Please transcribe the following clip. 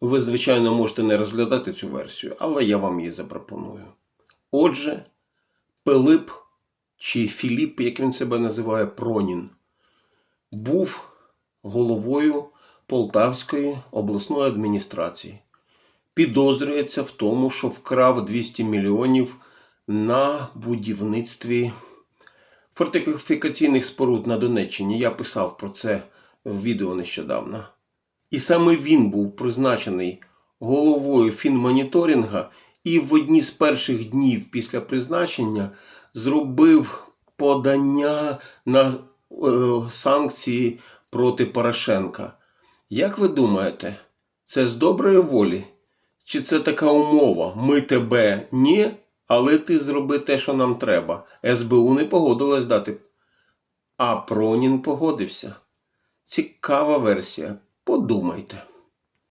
Ви, звичайно, можете не розглядати цю версію, але я вам її запропоную. Отже, Пилип чи Філіп, як він себе називає, Пронін, був головою Полтавської обласної адміністрації. Підозрюється в тому, що вкрав 200 мільйонів на будівництві фортифікаційних споруд на Донеччині. Я писав про це в відео нещодавно. І саме він був призначений головою фінмоніторинга і в одні з перших днів після призначення зробив подання на е, санкції проти Порошенка. Як ви думаєте, це з доброї волі? Чи це така умова? Ми тебе ні, але ти зроби те, що нам треба. СБУ не погодилась дати. А Пронін погодився. Цікава версія. Подумайте.